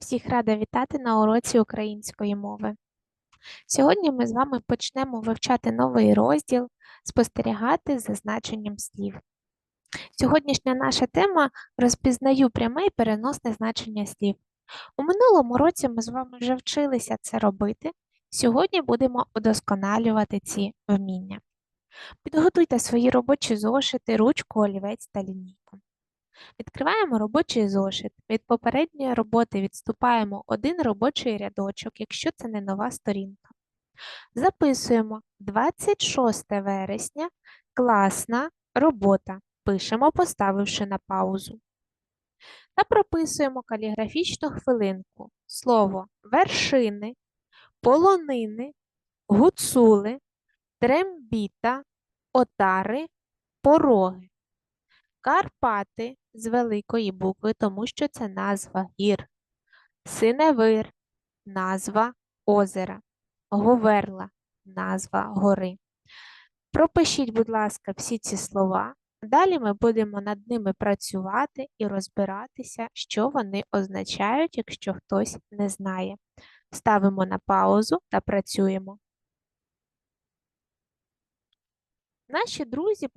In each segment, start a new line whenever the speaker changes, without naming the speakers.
Всіх рада вітати на уроці української мови. Сьогодні ми з вами почнемо вивчати новий розділ спостерігати за значенням слів. Сьогоднішня наша тема розпізнаю пряме і переносне значення слів. У минулому році ми з вами вже вчилися це робити. Сьогодні будемо удосконалювати ці вміння. Підготуйте свої робочі зошити, ручку, олівець та лінійку. Відкриваємо робочий зошит. Від попередньої роботи відступаємо один робочий рядочок, якщо це не нова сторінка. Записуємо 26 вересня, класна робота. Пишемо, поставивши на паузу. Та прописуємо каліграфічну хвилинку. Слово вершини, полонини, гуцули, трембіта, отари, пороги. Карпати з великої букви, тому що це назва гір. Синевир назва озера. Говерла назва гори. Пропишіть, будь ласка, всі ці слова. Далі ми будемо над ними працювати і розбиратися, що вони означають, якщо хтось не знає. Ставимо на паузу та працюємо. Наші друзі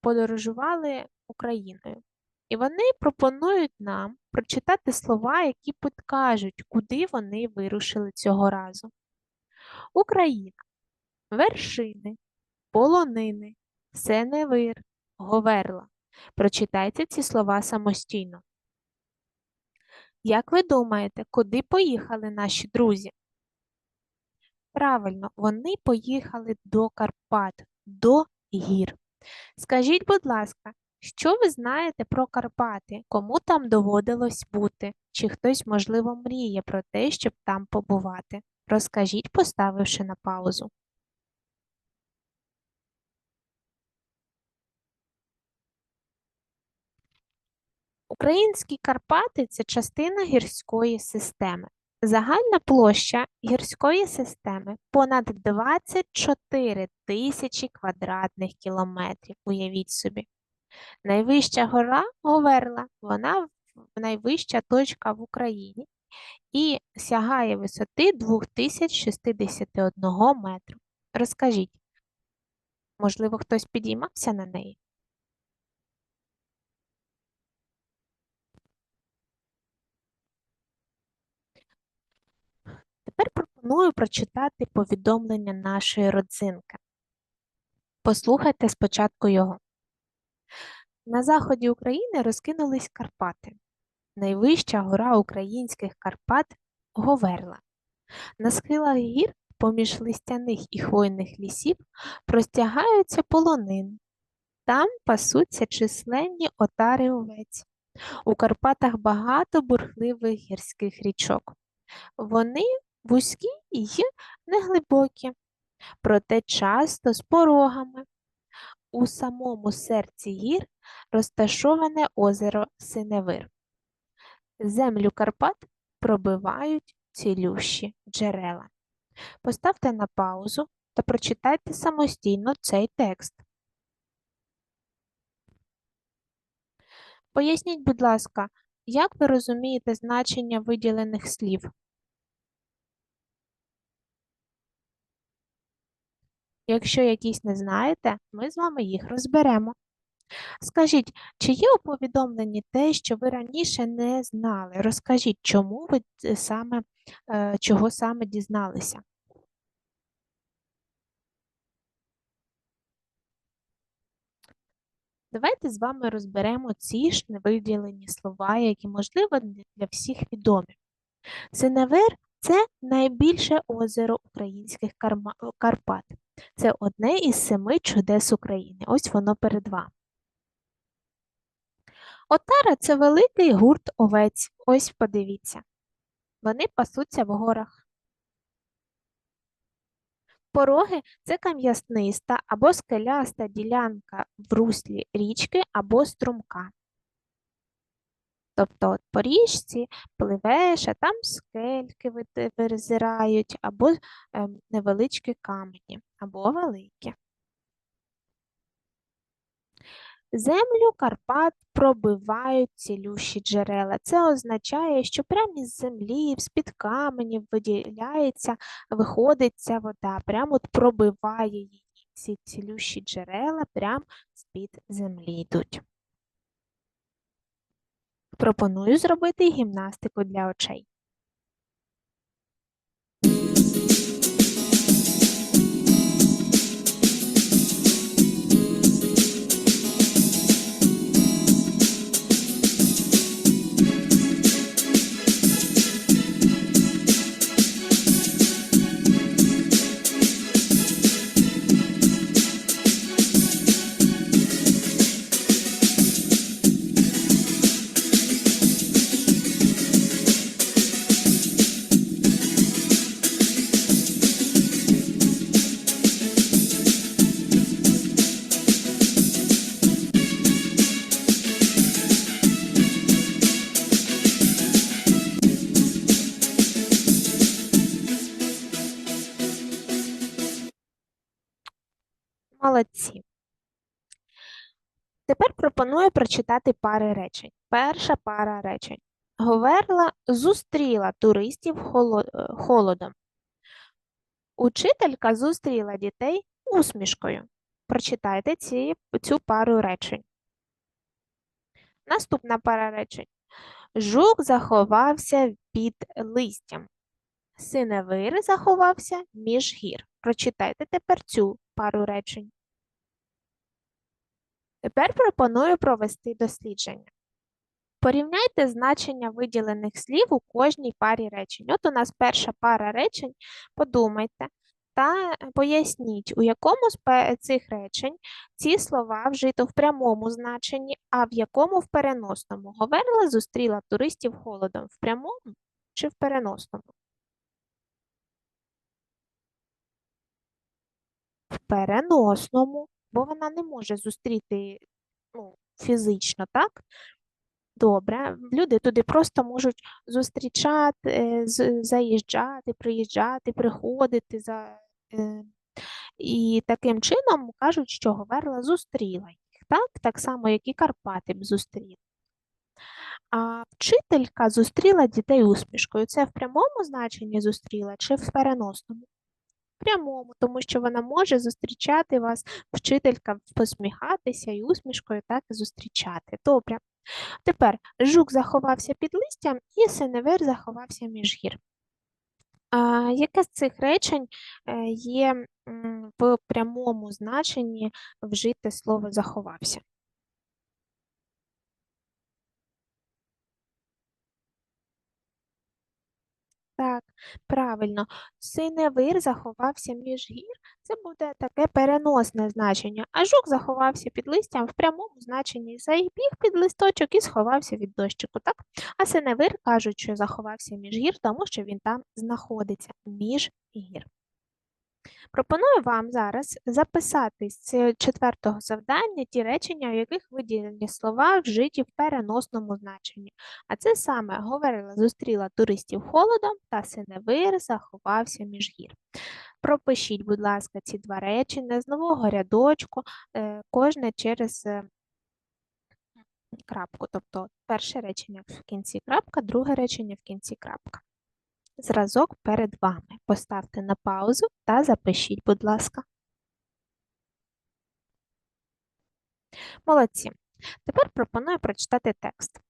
подорожували Україною, і вони пропонують нам прочитати слова, які підкажуть, куди вони вирушили цього разу. Україна, вершини, полонини, сеневир, говерла. Прочитайте ці слова самостійно. Як ви думаєте, куди поїхали наші друзі? Правильно, вони поїхали до Карпат, до гір. Скажіть, будь ласка, що ви знаєте про Карпати? Кому там доводилось бути? Чи хтось, можливо, мріє про те, щоб там побувати? Розкажіть, поставивши на паузу. Українські Карпати це частина гірської системи. Загальна площа гірської системи понад 24 тисячі квадратних кілометрів. Уявіть собі. Найвища гора Говерла, вона найвища точка в Україні і сягає висоти 2061 метру. Розкажіть, можливо, хтось підіймався на неї? Тепер пропоную прочитати повідомлення нашої родзинки. Послухайте спочатку його. На заході України розкинулись Карпати. Найвища гора українських Карпат Говерла. На схилах гір, поміж листяних і хвойних лісів, простягаються полонини. Там пасуться численні отари овець. У Карпатах багато бурхливих гірських річок. Вони вузькі і неглибокі, проте часто з порогами. У самому серці гір розташоване озеро Синевир. Землю Карпат пробивають цілющі джерела. Поставте на паузу та прочитайте самостійно цей текст. Поясніть, будь ласка, як ви розумієте значення виділених слів? Якщо якісь не знаєте, ми з вами їх розберемо. Скажіть, чи є у повідомленні те, що ви раніше не знали? Розкажіть, чому ви саме, е, чого саме дізналися? Давайте з вами розберемо ці ж невиділені слова, які, можливо, для всіх відомі. Синевир це найбільше озеро українських Карпат. Це одне із семи чудес України. Ось воно перед вами. Отара це великий гурт овець. Ось подивіться. Вони пасуться в горах. Пороги це кам'ясниста або скеляста ділянка в руслі річки або струмка. Тобто от по річці пливеш, а там скельки визирають, або ем, невеличкі камені, або великі. Землю Карпат пробивають цілющі джерела. Це означає, що прямо із землі, з-під каменів виділяється, виходить ця вода, прямо от пробиває її. Ці цілющі джерела прямо з-під землі йдуть. Пропоную зробити гімнастику для очей. Пропоную прочитати пари речень. Перша пара речень. Говерла зустріла туристів е, холодом. Учителька зустріла дітей усмішкою. Прочитайте ці, цю пару речень. Наступна пара речень. Жук заховався під листям. Синевир заховався між гір. Прочитайте тепер цю пару речень. Тепер пропоную провести дослідження. Порівняйте значення виділених слів у кожній парі речень. От у нас перша пара речень. Подумайте та поясніть, у якому з цих речень ці слова вжито в прямому значенні, а в якому в переносному. Говерла зустріла туристів холодом в прямому чи в переносному? В переносному, бо вона не може зустріти ну, фізично, так? Добре, люди туди просто можуть зустрічати, е, заїжджати, приїжджати, приходити за, е, і таким чином кажуть, що Говерла зустріла їх, так? Так само, як і Карпати б зустріли. А вчителька зустріла дітей усмішкою. Це в прямому значенні зустріла чи в переносному? Прямому, тому що вона може зустрічати вас, вчителька посміхатися і усмішкою так і зустрічати. Добре. Тепер жук заховався під листям і синевир заховався між гір. А, яке з цих речень е, є в прямому значенні вжите слово заховався? Так, правильно. Синевир заховався між гір. Це буде таке переносне значення. А жук заховався під листям в прямому значенні. Забіг під листочок і сховався від дощику, так? А синевир кажуть, що заховався між гір, тому що він там знаходиться між гір. Пропоную вам зараз записати з четвертого завдання ті речення, в яких виділені слова вжиті в переносному значенні. А це саме говорила, зустріла туристів холодом та синевир заховався між гір. Пропишіть, будь ласка, ці два речення з нового рядочку, е, кожне через е, крапку. Тобто перше речення в кінці крапка, друге речення в кінці крапка. Зразок перед вами. Поставте на паузу та запишіть, будь ласка. Молодці. Тепер пропоную прочитати текст.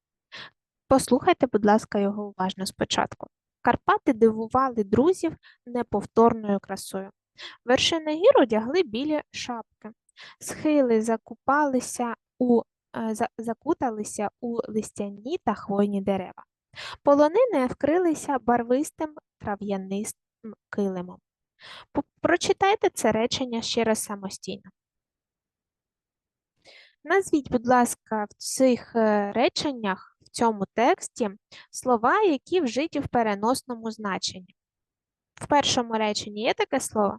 Послухайте, будь ласка, його уважно спочатку. Карпати дивували друзів неповторною красою. Вершини гір одягли білі шапки. Схили закупалися у, е, закуталися у листяні та хвойні дерева. Полонини вкрилися барвистим трав'янистим килимом. Прочитайте це речення ще раз самостійно. Назвіть, будь ласка, в цих е, реченнях, в цьому тексті, слова, які вжиті в переносному значенні. В першому реченні є таке слово?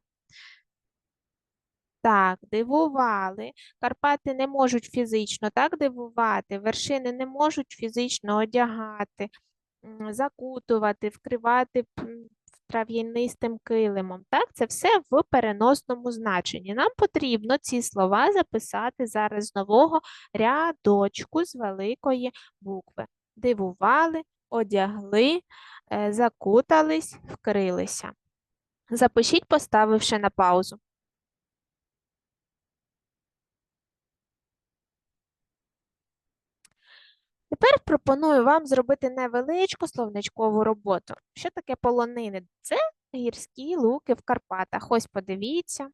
Так, дивували. Карпати не можуть фізично так дивувати, вершини не можуть фізично одягати, закутувати, вкривати трав'янистим килимом. Так, це все в переносному значенні. Нам потрібно ці слова записати зараз з нового рядочку з великої букви. Дивували, одягли, е, закутались, вкрилися. Запишіть, поставивши на паузу. Тепер пропоную вам зробити невеличку словничкову роботу. Що таке полонини? Це гірські луки в Карпатах. Ось подивіться,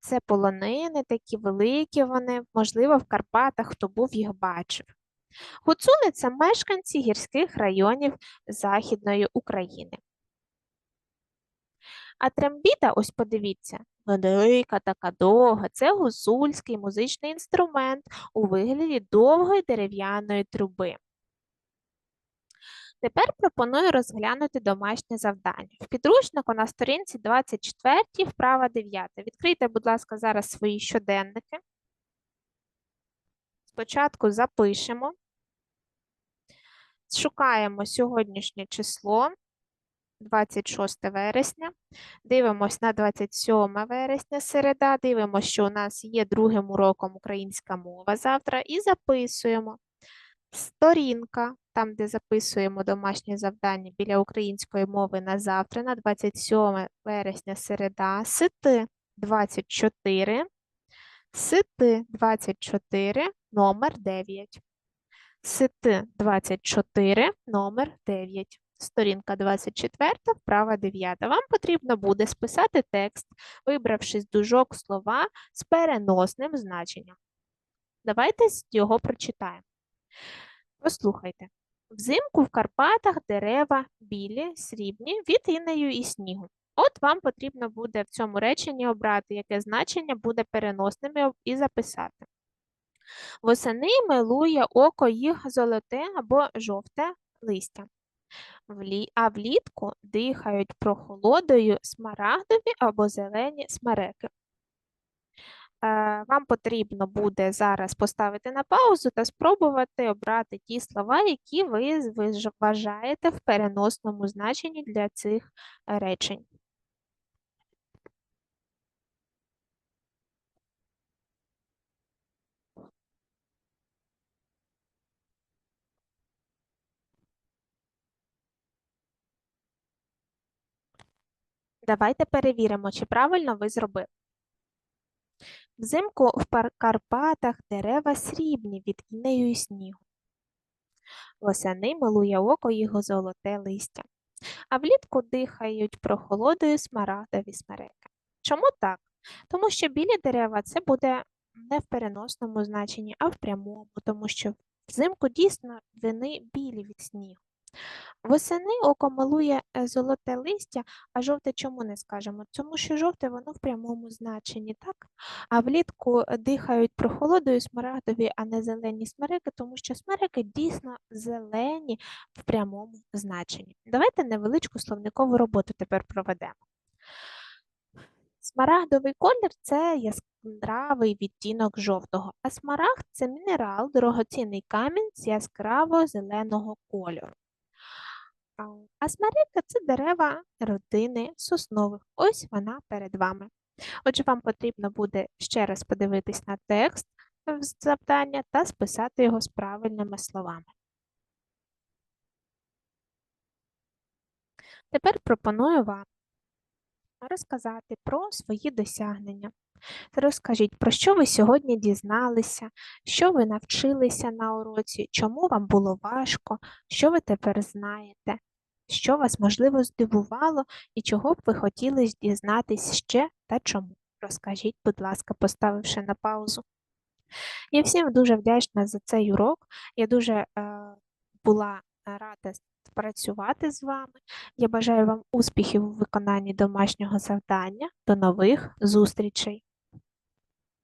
це полонини, такі великі вони, можливо, в Карпатах хто був їх бачив. Гуцули це мешканці гірських районів Західної України. А трембіта, ось подивіться, велика така довга, це гусульський музичний інструмент у вигляді довгої дерев'яної труби. Тепер пропоную розглянути домашнє завдання. В підручнику на сторінці 24, вправа 9. Відкрийте, будь ласка, зараз свої щоденники. Спочатку запишемо, шукаємо сьогоднішнє число. 26 вересня, дивимось на 27 вересня середа, дивимося, що у нас є другим уроком українська мова завтра, і записуємо. Сторінка, там, де записуємо домашнє завдання біля української мови на завтра, на 27 вересня середа, сити 24, сити 24, номер 9. Сити 24, номер 9 сторінка 24, вправа 9. Вам потрібно буде списати текст, вибравши з дужок слова з переносним значенням. Давайте його прочитаємо. Послухайте. Взимку в Карпатах дерева білі, срібні, від інею і снігу. От вам потрібно буде в цьому реченні обрати, яке значення буде переносним і записати. Восени милує око їх золоте або жовте листя а влітку дихають прохолодою смарагдові або зелені смереки. Е, вам потрібно буде зараз поставити на паузу та спробувати обрати ті слова, які ви вважаєте в переносному значенні для цих речень. Давайте перевіримо, чи правильно ви зробили. Взимку в Карпатах дерева срібні від інею і снігу. Восени милує око його золоте листя, а влітку дихають прохолодою смарагдові смереки. Чому так? Тому що білі дерева це буде не в переносному значенні, а в прямому, тому що взимку дійсно вони білі від снігу. Восени око милує е, золоте листя, а жовте чому не скажемо? Тому що жовте воно в прямому значенні, так? А влітку е, дихають прохолодою смарагдові, а не зелені смерики, тому що смерики дійсно зелені в прямому значенні. Давайте невеличку словникову роботу тепер проведемо. Смарагдовий колір це яскравий відтінок жовтого, а смарагд це мінерал, дорогоцінний камінь з яскраво зеленого кольору. А смерека це дерева родини соснових. Ось вона перед вами. Отже, вам потрібно буде ще раз подивитись на текст завдання та списати його з правильними словами. Тепер пропоную вам розказати про свої досягнення. Розкажіть, про що ви сьогодні дізналися, що ви навчилися на уроці, чому вам було важко, що ви тепер знаєте, що вас, можливо, здивувало і чого б ви хотіли дізнатись ще та чому. Розкажіть, будь ласка, поставивши на паузу. Я всім дуже вдячна за цей урок. Я дуже е, була рада працювати з вами. Я бажаю вам успіхів у виконанні домашнього завдання. До нових зустрічей!